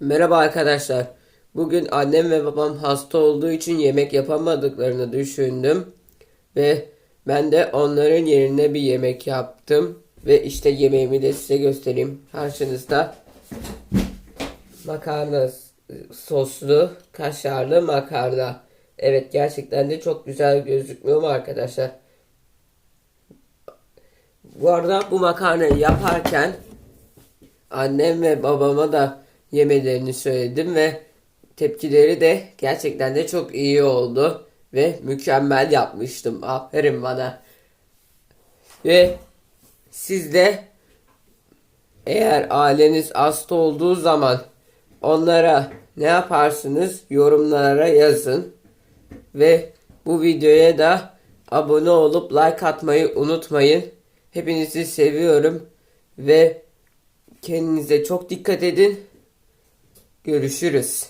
Merhaba arkadaşlar. Bugün annem ve babam hasta olduğu için yemek yapamadıklarını düşündüm. Ve ben de onların yerine bir yemek yaptım. Ve işte yemeğimi de size göstereyim. Karşınızda makarna soslu kaşarlı makarna. Evet gerçekten de çok güzel gözükmüyor mu arkadaşlar? Bu arada bu makarnayı yaparken annem ve babama da yemelerini söyledim ve tepkileri de gerçekten de çok iyi oldu ve mükemmel yapmıştım. Aferin bana. Ve siz de eğer aileniz hasta olduğu zaman onlara ne yaparsınız yorumlara yazın ve bu videoya da abone olup like atmayı unutmayın. Hepinizi seviyorum ve kendinize çok dikkat edin. Görüşürüz.